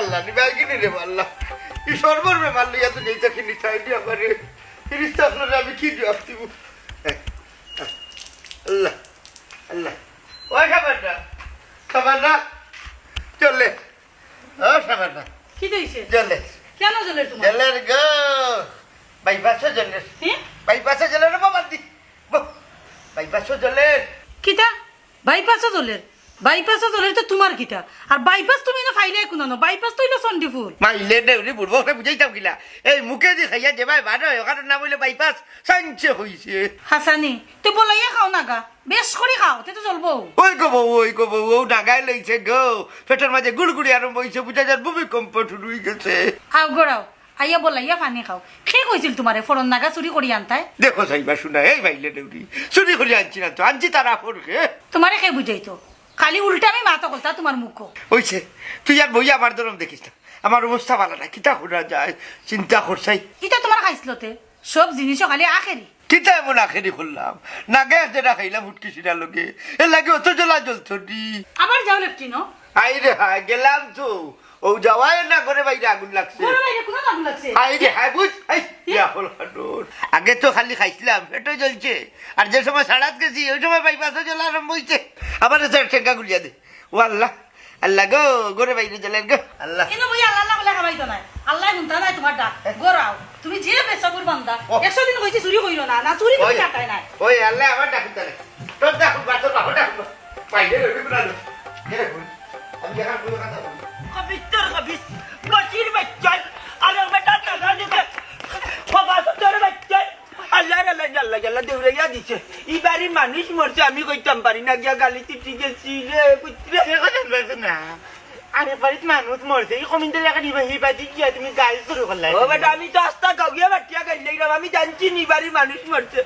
আল্লাহ নিবে কিনে রে আল্লাহ। কি সর্বর্বে মারলি এত যেইটা কিনি চাইলি আমারে? ফিরিস্তা আপনারা আমি কি জবাব দিব? আল্লাহ আল্লাহ। ওই খাবার না খাবার না চলে। ও খাবার না কি দিয়েছে চলে কেন জলের তোমার? জলের গো। বাইপাসও হ্যাঁ বাইপাসও জলের বাবা দি বাইপাসও জলের কিতা বাইপাসও জলের বাইপাসও জলের তো তোমার কিতা। আর বাইপাস তুমি না ফাইলে কোনানো বাইপাস তো হইল চণ্ডীপুর মাইলে দেউরি বুড়বো বুঝাইতাম কিলা এই মুখে দি খাইয়া যে ভাই ভালো ওখানে নাম হইলে বাইপাস সাঞ্চে হইছে হাসানি তুই বলাইয়া খাও না গা বেশ করে খাও তে তো জ্বলবো। ওই গো বউ ওই গো বউ ও ডাঙাই লইছে গো। পেটের মাঝে গুড়গুড়ি আরম্ভ হইছে বুঝা যার ভূমিকম্প ঠুডুই গেছে। আও গড়াও আইয়া বলাইয়া পানি খাও। কে কইছিল তোমারে ফরন নাগা চুরি করি আনতাই? দেখো সাইবা শুনা এই মাইলে দেউরি চুরি করে আনছি না তো আনছি তারা ফোরকে তোমারে কে বুঝাইতো খালি উল্টা আমি মাথা কলতা তোমার মুখ। হইছে তুই আর বই আমার দরম দেখিস না। আমার অবস্থা ভালো না কিতা করা যায় চিন্তা করছাই। ইটা তোমার খাইছিলতে? সব জিনিসও খালি আখেরি। কিতা এমন আখেরি করলাম? নাগে যেটা খাইলাম উঠকি সিনার লোকে এর লাগে অত জ্বলা জ্বলতো আবার যাও লেফটি ন? আই রে হাই গেলাম তো। ও যাওয়াই না করে বাইরে আগুন লাগছে। আই রে হাই বুঝ আই আগে তো খালি খাইছিলাম পেটও জ্বলছে আর যে সময় সাড়াত গেছি ওই সময় বাইপাসও জ্বলা আরম্ভ হইছে। আবার স্যার ঠেঙ্গা গুলিয়া দে। ও আল্লাহ আল্লাহ গো গোরে বাইরে জ্বলেন গো। আল্লাহ। এনো আল্লাহ আল্লাহ বলে খাবাইতো নাই। আল্লাহ গুনতা নাই তোমার ডাক। গড়াও তুমি যে বেসাবুর বান্দা ও। একশো দিন কইছি চুরি কইরো না না চুরি ওই নাই। আল্লাহ তাহলে তোর বাইরে রবি ইবারি মানুষ মরছে আমি কইতাম পারি না গিয়া গালি তিটি গেছি রে পুত্রে। না। আরে বাড়িতে মানুষ মরছে এই কমিন্দের এলাকা নিবে হি বাদি কি তুমি গাড়ি শুরু করলে। ও বেটা আমি তো আস্তা কাউকে বাটিয়া গাইলে গেলাম আমি জানছি নি বাড়ি মানুষ মরছে।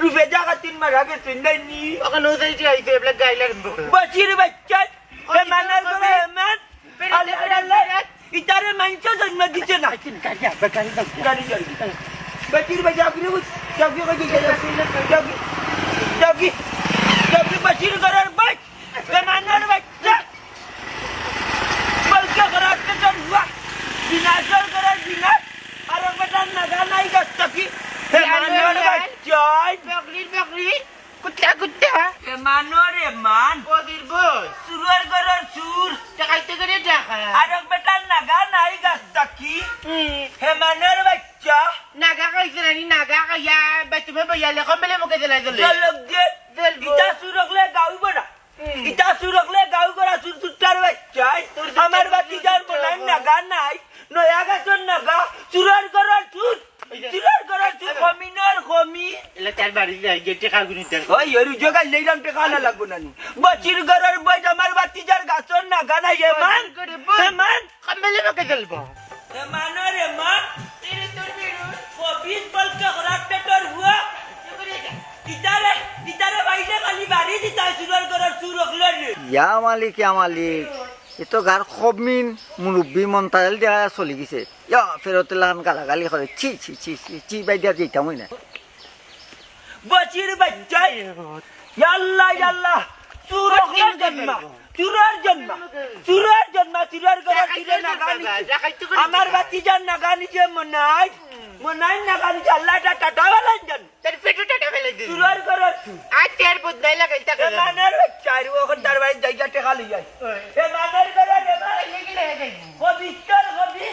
রুফে জাগা তিন মারা গেছে নাই নি। ওখানে ওসাই যে আইছে এবলা গাইলে আরম্ভ করে বাসির মানার করে হেমান আল্লাহ আল্লাহ ইতারে মাংস জন্ম দিছে না। গাড়ি গাড়ি গাড়ি যাবি যাবি যাবি বাসির করার বাচ হে মানার বাচ্চা বলকে করার তো হুয়া বিনাশর করার বিনাশ আর বেটা নাগা নাই গাছটা কি হে মানার বাচ্চা বকরি বকরি কুত্তা কুত্তা হে মানোর মান বদির বই চুরের ঘরের চুর দেখাইতে করে দেখা আর এক বেটার নাগা নাই গাছটা কি হেমানের বাচ্চা নাগা খাইছে নানি নাগা খাইয়া বেতুমে বইয়ালে কমলে মুখে দিলাই দিলে। জলক দিয়ে ইটা চুরকলে গাউ বড়া ইটা চুরকলে গাউ করা চুর চুটার বাচ্চা আমার বাতি যার নাগা নাই নয়া গাছর নাগা। চুরের ঘরের চুর চুরের ঘরের চুর কমিনের কমি এলা তার বাড়ি যাই গেটে খাগুনি দেখ ওই এরু জোগাল লেইলাম টেকা না লাগবো নানি। বচির ঘরের বই আমার বাতি যার গাছর নাগা নাই হেমান হেমান কমলে মুখে দিলব Hermano, hermano, ইয়া মালিক ইয়া মালিক। এ তো গার খবমিন মুরব্বী মন্তাল দিয়া চলি গেছে। ইয়া ফেরত লাগান গালাগালি করে ছি ছি ছি ছি ছি বাই দিয়া যেতাম না tire nagani. দেখাইতে করে আমার বাতিজান নাগানি যে মনাই। মনাই নাগানি যে আল্লাহ টা টাটা বালান জান তার পেটু টাটা ফেলে আর তার বুদ্ধাই লাগাইতা কালি যাই এ মানের করে রে মারে লিখি রে যাই কবি চল কবি